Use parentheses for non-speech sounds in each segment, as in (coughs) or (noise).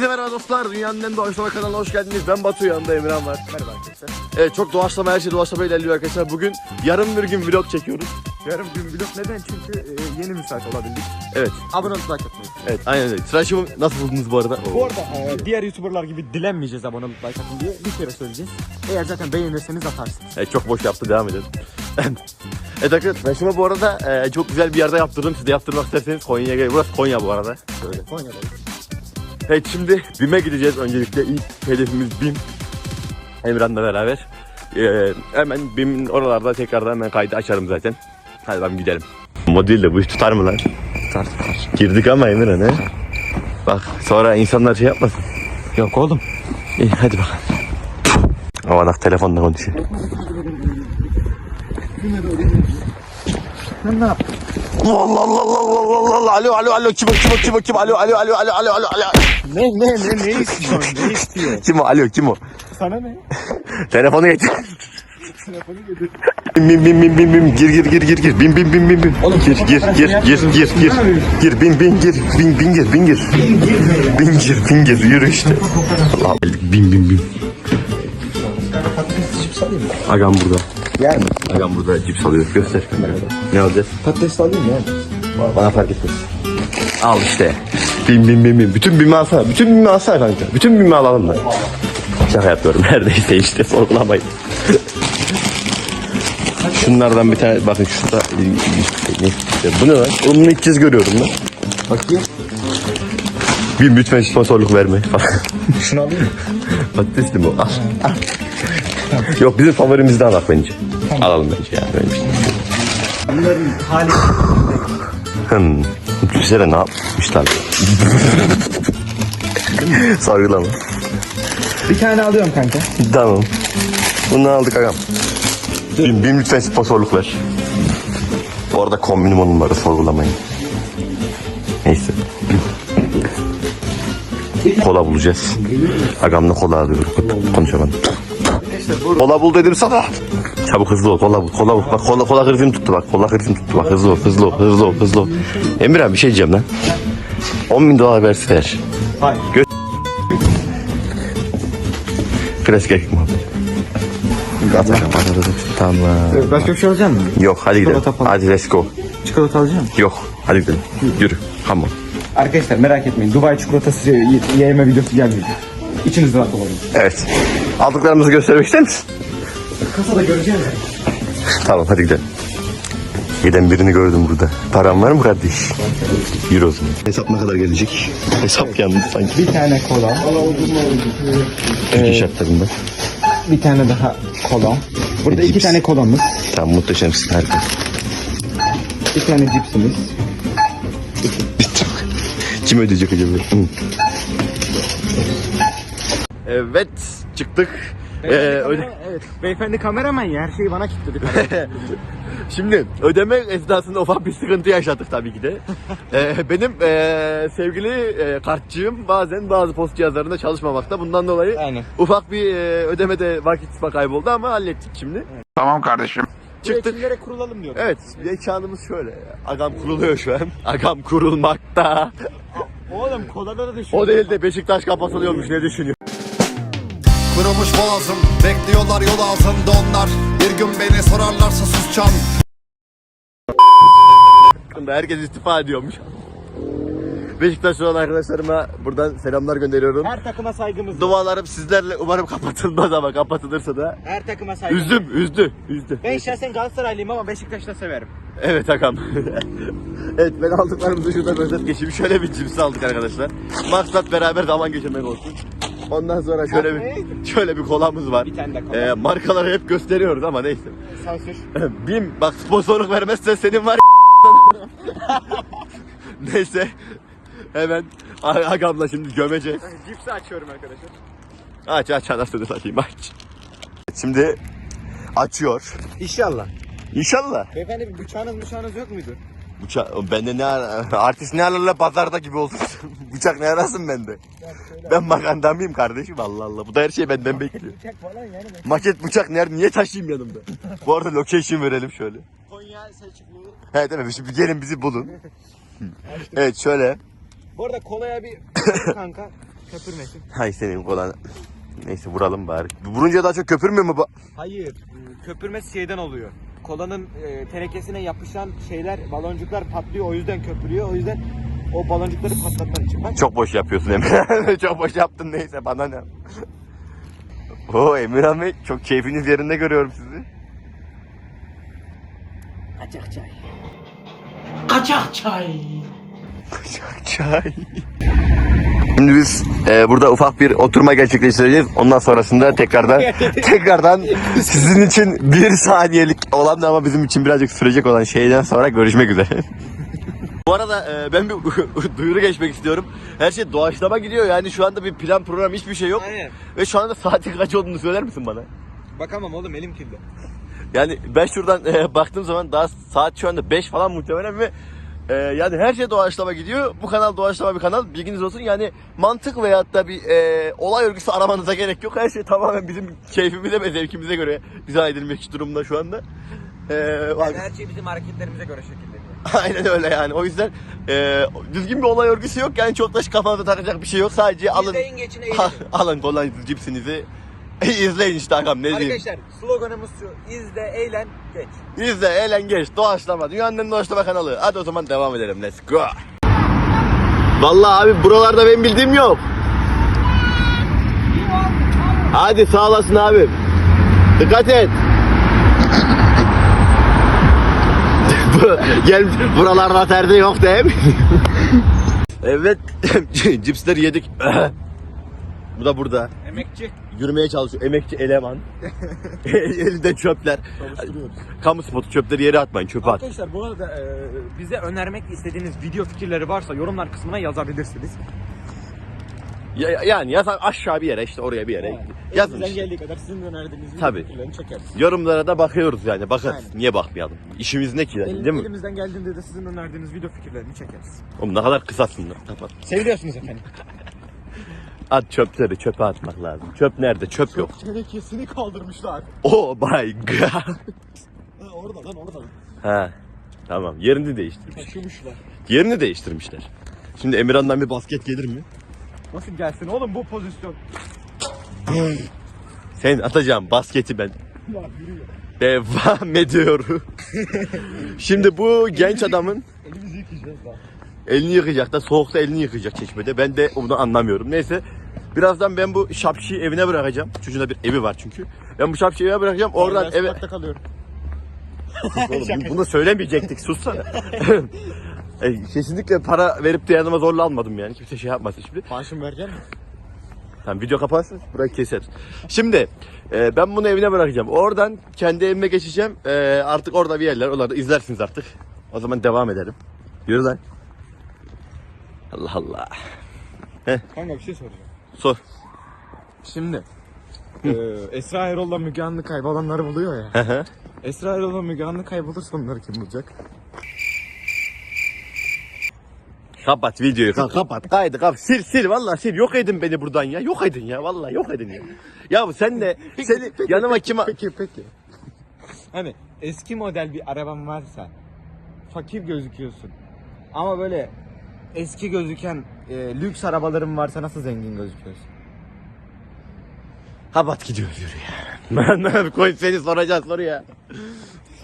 Hepinize merhaba dostlar. Dünyanın en doğaçlama kanalına hoş geldiniz. Ben Batu, yanında Emirhan var. Merhaba arkadaşlar. Evet çok doğaçlama her şey doğaçlama ilerliyor arkadaşlar. Bugün yarım bir gün vlog çekiyoruz. Yarım gün vlog neden? Çünkü e, yeni müsait olabildik. Evet. Abone olup like atmayı. Evet aynen öyle. Tıraşımı nasıl buldunuz bu arada? Bu arada e, diğer YouTuber'lar gibi dilenmeyeceğiz abone olup like atın diye bir kere söyleyeceğiz. Eğer zaten beğenirseniz atarsınız. Evet, çok boş yaptı devam edelim. (laughs) evet arkadaşlar tıraşımı bu arada e, çok güzel bir yerde yaptırdım. Siz de yaptırmak isterseniz Konya'ya gelin. Burası Konya bu arada. Şöyle. Konya'dayız. Evet şimdi BİM'e gideceğiz. Öncelikle ilk hedefimiz BİM. Emirhan'la beraber. Ee, hemen BİM'in oralarda tekrardan hemen kaydı açarım zaten. Hadi bakalım gidelim. Modül de bu iş tutar mı lan? Tutar tutar. Girdik ama Emirhan he. Bak sonra insanlar şey yapmasın. Yok oğlum. İyi hadi bakalım. Havanak telefonla konuşuyor. Sen ne yaptın? Allah Allah Allah Allah Allah Allah alo alo alo kim kim kim kim alo alo alo alo alo alo alo Ne ne ne ne istiyorsun? ne istiyor? kim o? Alo kim o? Sana ne? (laughs) telefonu getir Telefonu getir. bim bim bim bim bim gir gir gir gir gir. Bim bim bim bim bim. Oğlum, gir gir gir gir gir gir. Gir bin bin gir. Bin bin gir bin gir. Bin gir bin gir yürü işte. Allah bin bin bin. Agam burada. Yer mi? Agam burada cips alıyor. Göster. Ne alacağız? Patates alayım ya. bana fark etmez. Al işte bin bin bin bin bütün bimi alsana bütün bimi alsana kanka bütün bimi alalım da Şaka yapıyorum (laughs) neredeyse işte sorgulamayın Şunlardan bir tane bakın şurada ne, bu ne lan? Oğlum bunu ilk kez görüyorum lan. Bakayım. Bir lütfen sponsorluk verme falan. (laughs) Şunu alayım mı? Patates mi bu? Al. al. Yok bizim favorimizden al bence. Alalım bence ya. Bunların hali. Hmm. Güzel ne yapmışlar? (laughs) Sorgulama. Bir tane alıyorum kanka. Tamam. Bunu aldık agam. Bim, bim lütfen sponsorluk ver. Bu arada kombinim onun var sorgulamayın. Neyse. Kola bulacağız. Agamla kola alıyorum. Konuşamadım. Kola bul dedim sana. Çabuk hızlı ol kola bul. Kola bul. Bak kola, kola krizim tuttu bak. Kola krizim tuttu bak. Hızlı ol hızlı ol hızlı ol hızlı ol. Emir abi bir şey diyeceğim lan. 10 bin dolar versi ver. Hayır. Klasik erkek muhabbet. At bakalım, at, at, at. Tamam. Başka bir şey alacak mısın? Yok hadi gidelim. Çikolata falan. Hadi let's go. Çikolata alacağım. Yok hadi gidelim. Yürü. Tamam. Arkadaşlar merak etmeyin. Dubai çikolatası ye- yeme videosu gelmeyecek. İçiniz rahat olun. Evet. Aldıklarımızı göstermek ister misin? Kasada göreceğiz. Tamam hadi gidelim. Giden birini gördüm burada. Param var mı kardeş? Yürü o zaman. Hesap ne kadar gelecek? Hesap yandı sanki. Bir tane kola. Türkiye şartlarında. Bir tane daha kola. Burada iki Cips. tane kolamız. Tamam muhteşemsin harika. Bir tane cipsimiz. Kim ödeyecek acaba? Hı. Evet çıktık. Ee, öde- evet. Beyefendi kameraman ya. Her şeyi bana kilitledi. (laughs) Şimdi ödeme esnasında ufak bir sıkıntı yaşadık tabii ki de. (laughs) Ee, benim ee, sevgili ee, kartçığım bazen bazı post cihazlarında çalışmamakta. Bundan dolayı Aynen. ufak bir ee, ödemede vakit kayboldu ama hallettik şimdi. Tamam kardeşim. Çıktık. Kimlere kurulalım diyor. Evet, mekanımız şöyle. Agam kuruluyor şu an. (laughs) Agam kurulmakta. Oğlum kolalara da şu. O değil de Beşiktaş kapatılıyormuş ne düşünüyor? Kırılmış boğazım Bekliyorlar yol altında onlar Bir gün beni sorarlarsa susacağım Herkes istifa ediyormuş. Beşiktaş olan arkadaşlarıma buradan selamlar gönderiyorum. Her takıma saygımız var. Dualarım sizlerle umarım kapatılmaz ama kapatılırsa da Her takıma saygımız üzdüm, üzdü, üzdü. Ben şahsen Galatasaraylıyım ama Beşiktaş'ta severim. Evet Hakan. (laughs) evet ben aldıklarımızı şuradan özet geçeyim. Şöyle bir cips aldık arkadaşlar. Maksat beraber zaman geçirmek olsun. Ondan sonra şöyle bir şöyle bir kolamız var. Bir tane de kola. Ee, markaları hep gösteriyoruz ama neyse. Sansür. (laughs) Bim bak sponsorluk vermezsen senin var (laughs) Neyse. Hemen Hakan'la şimdi gömeceğiz. Cipsi açıyorum arkadaşlar. Aç aç anasını satayım aç. Şimdi açıyor. İnşallah. İnşallah. Beyefendi bir bıçağınız bıçağınız yok muydu? Bıçak, bende ne ara, (laughs) artist ne ararla pazarda gibi olsun. (laughs) Bıçak ne arasın bende? Ben maganda mıyım kardeşim Allah Allah. Bu da her şey benden bekliyor. Bıçak falan yani. Maket bıçak nerede? Niye taşıyayım yanımda? Bu arada location verelim şöyle. Konya Selçuklu. He değil mi? Şimdi gelin bizi bulun. (laughs) evet şöyle. Bu arada kolaya bir (coughs) kanka. Köpürmesin. Hay senin kolan. Neyse vuralım bari. Vurunca daha çok köpürmüyor mu bu? Hayır. Köpürmesi şeyden oluyor. Kolanın e, tenekesine yapışan şeyler, baloncuklar patlıyor. O yüzden köpürüyor. O yüzden o baloncukları patlatmak için. Bak. Çok boş yapıyorsun Emre. (laughs) çok boş yaptın neyse bana ne. (laughs) Oo Emirhan Bey çok keyfiniz yerinde görüyorum sizi. Kaçak çay. Kaçak çay. Kaçak çay. Şimdi biz e, burada ufak bir oturma gerçekleştireceğiz. Ondan sonrasında tekrardan (laughs) tekrardan sizin için bir saniyelik olan da ama bizim için birazcık sürecek olan şeyden sonra görüşmek üzere. (laughs) Bu arada e, ben bir (laughs) duyuru geçmek istiyorum. Her şey doğaçlama gidiyor yani şu anda bir plan program hiçbir şey yok. Aynen. Ve şu anda saatin kaç olduğunu söyler misin bana? Bakamam oğlum elim kirli. Yani ben şuradan e, baktığım zaman daha saat şu anda 5 falan muhtemelen ve e, yani her şey doğaçlama gidiyor. Bu kanal doğaçlama bir kanal. Bilginiz olsun. Yani mantık veyahut da bir e, olay örgüsü aramanıza gerek yok. Her şey tamamen bizim keyfimize ve zevkimize göre dizayn edilmiş durumda şu anda. E, bak- her şey bizim hareketlerimize göre şekilleniyor. (laughs) Aynen öyle yani. O yüzden e, düzgün bir olay örgüsü yok. Yani çok da kafanıza takacak bir şey yok. Sadece alın İzleyin geçin eğlenin. alın kolay cipsinizi. (laughs) izleyin işte agam ne diyeyim. Arkadaşlar sloganımız şu. İzle, eğlen, geç. İzle, eğlen, geç, doğaçlama. Dünyanın en doğaçlama kanalı. Hadi o zaman devam edelim. Let's go. Vallahi abi buralarda benim bildiğim yok. Hadi sağ olasın abim. Dikkat et. (laughs) Gel buralarda perde yok değil mi? (laughs) evet. Cipsleri yedik. Bu da burada. Emekçi. Yürümeye çalışıyor. Emekçi eleman. (laughs) Elinde çöpler. Kamu spotu çöpleri yere atmayın. Çöpe at. Arkadaşlar bu arada e, bize önermek istediğiniz video fikirleri varsa yorumlar kısmına yazabilirsiniz. Ya- yani yazan aşağı bir yere işte oraya bir yere. Yazın Elimizden işte. geldiği kadar sizin önerdiğiniz video Tabii. fikirlerini çekeriz. Yorumlara da bakıyoruz yani. Bakarız. Aynen. Niye bakmayalım? İşimiz ne ki yani, El- değil mi? Elimizden geldiğinde de sizin önerdiğiniz video fikirlerini çekeriz. Oğlum ne kadar kısasın lan. Kapat. Seviyorsunuz efendim. (laughs) At çöpleri çöpe atmak lazım. Çöp nerede? Çöp yok. Tenekesini kaldırmışlar. Oh my god. Ha, orada lan orada. ha. Tamam. Yerini değiştirmiş. Taşımışlar. Yerini değiştirmişler. Şimdi Emirhan'dan bir basket gelir mi? Nasıl gelsin oğlum bu pozisyon? Sen atacağım basketi ben. Ya yürüyor. Devam ediyorum. Şimdi bu genç adamın Elimizi yıkayacağız daha. elini yıkayacak da soğukta elini yıkayacak çeşmede. Ben de onu anlamıyorum. Neyse. Birazdan ben bu şapşiyi evine bırakacağım. Çocuğun da bir evi var çünkü. Ben bu şapşiyi eve bırakacağım. Oradan ben eve... sokakta kalıyorum. (laughs) Oğlum, bunu, bunu söylemeyecektik. Sussana. (laughs) E, kesinlikle para verip de yanıma zorla almadım yani. Kimse şey yapmasın şimdi. Maaşımı verecek misin? Tamam video kapansın. Burayı keseriz. Şimdi e, ben bunu evine bırakacağım. Oradan kendi evime geçeceğim. E, artık orada bir yerler. Onları da izlersiniz artık. O zaman devam edelim. Yürü lan. Allah Allah. Kanka bir şey soracağım. Sor. Şimdi eee Esra Erol'la Müge Anlı kaybolanları buluyor ya. Esra Erol'la Müge Anlı kaybolursa onları kim bulacak? kapat videoyu. Ka- kapat. Kaydı kapat. Sil sil. Vallahi sil. Yok edin beni buradan ya. Yok edin ya. Vallahi yok edin ya. Ya sen de seni yanıma kim a- Peki peki. Hani eski model bir araban varsa fakir gözüküyorsun. Ama böyle eski gözüken e, lüks arabaların varsa nasıl zengin gözüküyorsun? Kapat gidiyoruz yürü ya. (laughs) Ben koy seni soracağız soruya.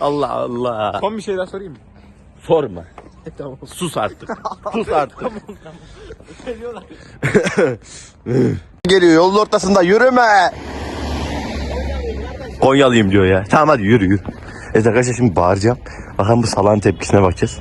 Allah Allah. Son bir şey daha sorayım mı? Sorma. E, tamam. Sus artık. (laughs) Sus artık. Geliyorlar. (laughs) Geliyor yolun ortasında yürüme. Konyalıyım diyor ya. Tamam hadi yürü yürü. Evet arkadaşlar şimdi bağıracağım. Bakalım bu salağın tepkisine bakacağız.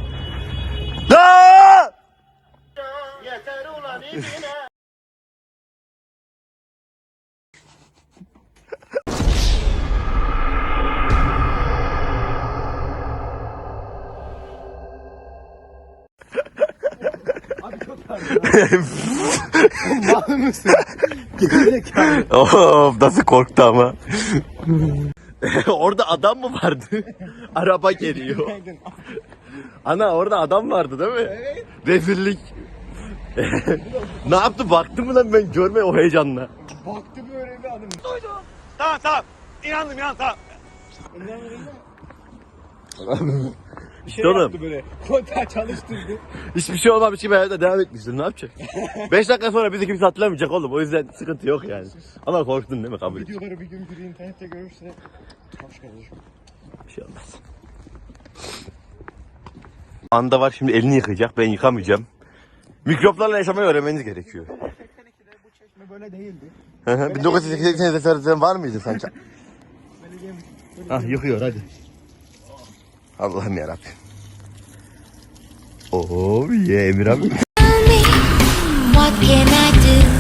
Mal mısın? Gerizekalı. Of nasıl korktu ama. (laughs) orada adam mı vardı? (laughs) Araba geliyor. Ana orada adam vardı değil mi? Evet. Rezillik. (laughs) ne yaptı? Baktı mı lan ben görme o heyecanla. Baktı böyle bir adam. Tamam tamam. İnandım inandım tamam. bir şey oğlum. yaptı böyle. Kontağı çalıştırdı. Hiçbir şey olmamış gibi hayata devam etmişsin. Ne yapacaksın? (laughs) 5 dakika sonra bizi kimse hatırlamayacak oğlum. O yüzden sıkıntı yok yani. Ama korktun değil mi? Kabul et. Videoları bir gün biri internette görürse hoş kardeşim. Bir şey olmaz. Anda var şimdi elini yıkayacak. Ben yıkamayacağım. Mikroplarla yaşamayı öğrenmeniz gerekiyor. 82'de bu çeşme böyle değildi. Hı hı. 1988'de sen var mıydın sen? Benim Ah yıkıyor hadi. Allah'ım yarabbim. Oo ye Emir abi. What can I do?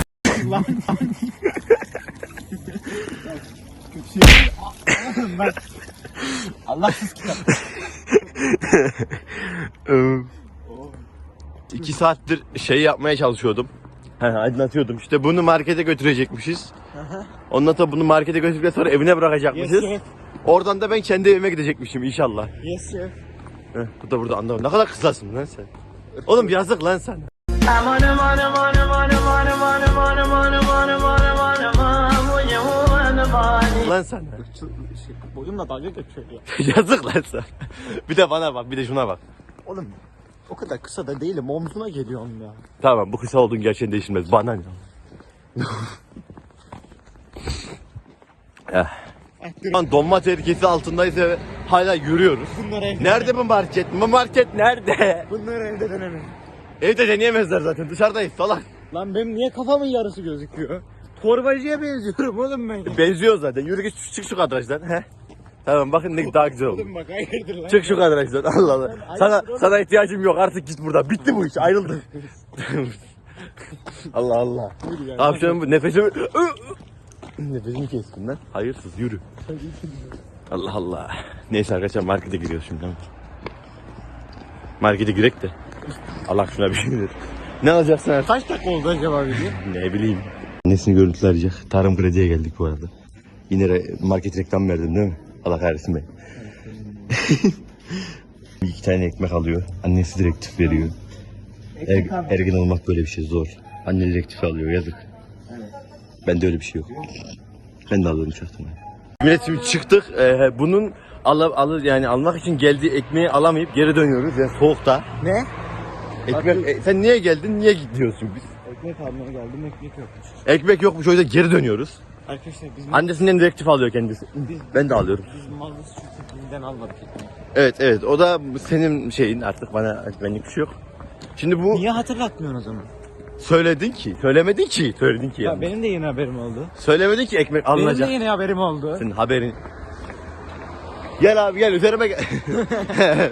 Allahsız (laughs) kitap. İki saattir şey yapmaya çalışıyordum. He, aydınlatıyordum. İşte bunu markete götürecekmişiz. Ondan sonra bunu markete götürdükten sonra evine bırakacakmışız. Yes, Oradan da ben kendi evime gidecekmişim inşallah. Yes chef. Heh, bu da burada anlamadım. Ne kadar kısasın lan sen. Oğlum yazık lan sen. Lan sen. Boyumla dalga geçiyor ya. yazık lan sen. bir de bana bak bir de şuna bak. Oğlum o kadar kısa da değilim. Omzuna geliyorum ya. Tamam bu kısa olduğun gerçeğini değiştirmez. Bana ne? Eh. Şu an donma tehlikesi altındayız ve hala yürüyoruz. Bunları evde. Nerede bu market? Bu market nerede? Bunları evde denemem. Evde deneyemezler zaten dışarıdayız salak. Lan benim niye kafamın yarısı gözüküyor? Torbacıya benziyorum oğlum ben. Benziyor zaten. Yürü git çık şu kadrajdan. He. Tamam bakın ne daha güzel oldu. Oğlum bak hayırdır lan. Çık şu kadrajdan. Allah Allah. Sana sana ihtiyacım yok. Artık git buradan. Bitti bu iş. Ayrıldık. (laughs) Allah Allah. Abi şu an bu nefesimi... Nefesimi kestim lan. Hayırsız yürü. Allah Allah. Neyse arkadaşlar markete giriyoruz şimdi. Markete girek de. Allah şuna bir şey verir. Ne alacaksın artık? Kaç dakika oldu acaba video? Ne bileyim. Annesini görüntüler arayacak. Tarım krediye geldik bu arada. Yine market reklam verdim değil mi? Allah kahretsin beni. (laughs) İki tane ekmek alıyor. Annesi direktif veriyor. Er, ergen olmak böyle bir şey zor. Anne direktif alıyor yazık. Bende öyle bir şey yok. Ben de alıyorum çaktım. Millet şimdi çıktık. Ee, bunun al, al, yani almak için geldiği ekmeği alamayıp geri dönüyoruz. Yani soğukta. Ne? Ekmek, e, sen niye geldin? Niye gidiyorsun biz? Ekmek almaya geldim ekmek yokmuş. Ekmek yokmuş o yüzden geri dönüyoruz. Arkadaşlar biz Annesinden direktif alıyor kendisi. Ben de alıyorum. biz Mallıs çiftliğinden almadık ekmeği. Evet evet o da senin şeyin artık bana benlik bir şey yok. Şimdi bu Niye hatırlatmıyorsun o zaman? söyledin ki, söylemedin ki, söyledin ki Ya yani. benim de yeni haberim oldu. Söylemedin ki ekmek Benim de alınacak. yeni haberim oldu. Senin haberin. Gel abi gel üzerime gel. (laughs)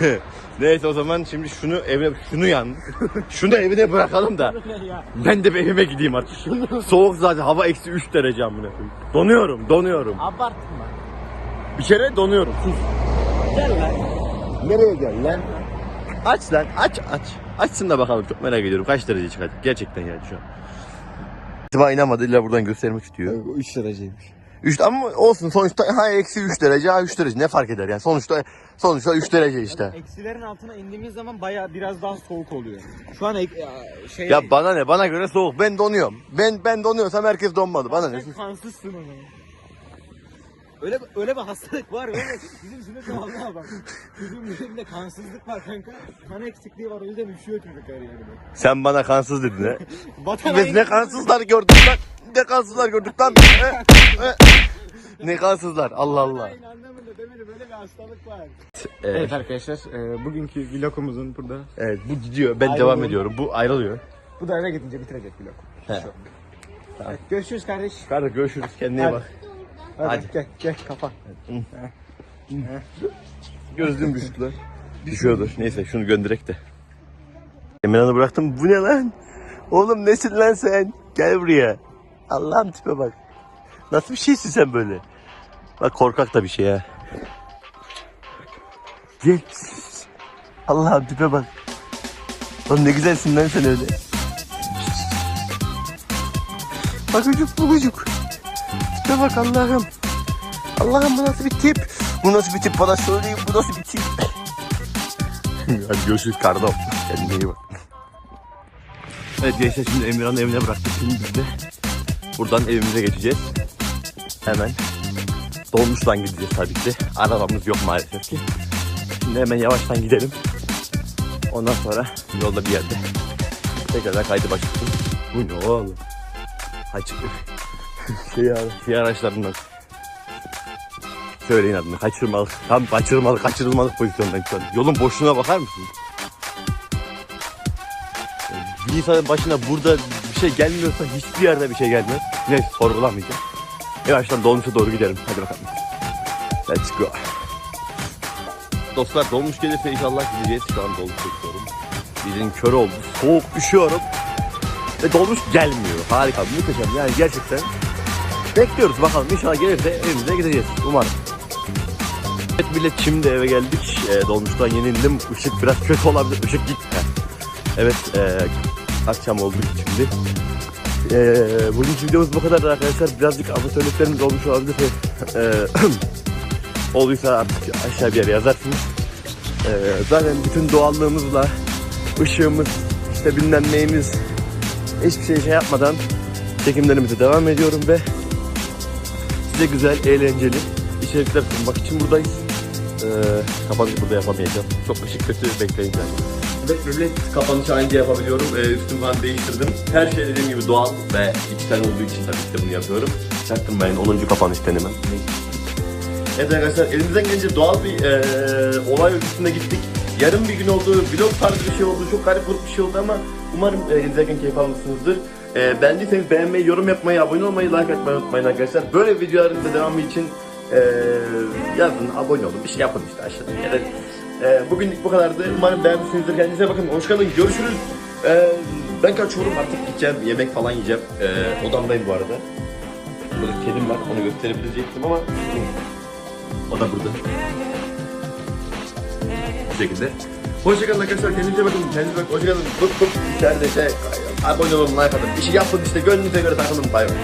(laughs) Neyse o zaman şimdi şunu evine şunu yan. Şunu evine bırakalım da ben de bir evime gideyim artık. Soğuk zaten hava eksi 3 derece amına koyayım. Donuyorum, donuyorum. Abartma. Bir kere donuyorum. Sus. Gel lan. Nereye gel lan? Aç lan aç aç. Açsın da bakalım çok merak ediyorum kaç derece çıkacak gerçekten yani şu an. İtiba inanmadı illa buradan göstermek istiyor. 3 dereceymiş. 3 ama olsun sonuçta ha eksi 3 derece ha 3 derece ne fark eder yani sonuçta sonuçta 3 derece işte. Eksilerin altına indiğimiz zaman baya biraz daha soğuk oluyor. Şu an ek, ya, şey... Ya bana ne bana göre soğuk ben donuyorum. Ben ben donuyorsam herkes donmadı bana ne. Sen kansızsın. Öyle öyle bir hastalık var öyle. Bizim sınıfta vallahi bak. Bizim üzerimde kansızlık var kanka. Kan eksikliği var o yüzden üşüyor çocuk her yerinde. Sen bana kansız dedin he. (laughs) Vatan Biz ne kansızlar gördük lan. Ne kansızlar gördük lan. (laughs) Ne kansızlar Allah Allah. Anlamında demedi böyle bir hastalık var. Evet. Evet arkadaşlar e, bugünkü vlogumuzun burada. Evet bu gidiyor ben Ayrılıyor. devam ediyorum bu ayrılıyor. Bu da eve gidince bitirecek vlog. He. Şu. Evet, görüşürüz kardeş. Kardeş görüşürüz kendine iyi Hadi. bak. Hadi, Hadi. gel gel kafa. Gözlüğüm (laughs) düştü lan. Düşüyordu. Neyse şunu gönderek de. Emirhan'ı bıraktım. Bu ne lan? Oğlum nesin lan sen? Gel buraya. Allah'ım tipe bak. Nasıl bir şeysin sen böyle? Bak korkak da bir şey ha. Gel. Allah'ım tipe bak. Oğlum ne güzelsin lan sen öyle. Bak ucuk bu ucuk. Tipe bak Allah'ım. Allah'ım bu nasıl bir tip? Bu nasıl bir tip bana söyleyin bu nasıl bir tip? (laughs) Hadi görüşürüz kardom. Kendine iyi bak. Evet gençler şimdi Emirhan'ı evine bıraktık. Şimdi biz de buradan evimize geçeceğiz. Hemen. Dolmuştan gideceğiz tabii ki. Arabamız yok maalesef ki. Şimdi hemen yavaştan gidelim. Ondan sonra yolda bir yerde tekrar kaydı başlasın. Bu ne oğlum? Kaç (laughs) şey, şey araçlarından. Söyleyin adını. Kaçırmalık. Tam kaçırmalık, kaçırılmalık pozisyondayım şu an. Yolun boşluğuna bakar mısın? Bir insanın başına burada şey gelmiyorsa hiçbir yerde bir şey gelmez. Neyse sorgulamayacağım. Yavaştan dolmuşa doğru gidelim. Hadi bakalım. Let's go. Dostlar dolmuş gelirse inşallah gideceğiz. Şu an dolmuş bekliyorum. Bizim kör oldu. Soğuk üşüyorum. Ve dolmuş gelmiyor. Harika. Muhteşem. Yani gerçekten bekliyoruz bakalım. İnşallah gelirse evimize gideceğiz. Umarım. Evet millet şimdi eve geldik. E, dolmuştan yeni indim. Işık biraz kötü olabilir. Işık gitti. Evet e, akşam oldu şimdi. E, bugünkü videomuz bu kadar arkadaşlar. Birazcık amatörlüklerimiz olmuş olabilir. E, (clears throat) olduysa artık aşağı bir yere yazarsınız. E, zaten bütün doğallığımızla ışığımız, işte bilmem neyimiz hiçbir şey şey yapmadan çekimlerimize devam ediyorum ve size güzel, eğlenceli içerikler sunmak için buradayız. Ee, kapanışı burada yapamayacağım. Çok ışık kötü bekleyin zaten. Evet millet kapanışı anca yapabiliyorum. Ee, üstümü falan değiştirdim. Her şey dediğim gibi doğal ve içten olduğu için tabii ki de bunu yapıyorum. Çaktırmayın 10. kapanış denemem. Evet arkadaşlar elimizden gelince doğal bir e, olay örgüsünde gittik. Yarım bir gün oldu, vlog tarzı bir şey oldu, çok garip bir şey oldu ama umarım e, izlerken keyif almışsınızdır. E, beğendiyseniz beğenmeyi, yorum yapmayı, abone olmayı, like atmayı unutmayın arkadaşlar. Böyle videoların devamı için e, yazın, abone olun, bir şey yapın işte aşağıda. Evet. E, bugünlük bu kadardı. Umarım beğenmişsinizdir. Kendinize bakın. Hoşçakalın. Görüşürüz. E, ben kaçıyorum artık gideceğim. Yemek falan yiyeceğim. E, odamdayım bu arada. Burada kedim var. Onu gösterebilecektim ama o da burada. Bu şekilde. Hoşçakalın arkadaşlar. Kendinize bakın. Kendinize bakın. Hoşçakalın. Bık bık. İçeride şey. Abone olun, like atın. Bir şey yapın işte. Gönlünüze göre takılın. Bay bay.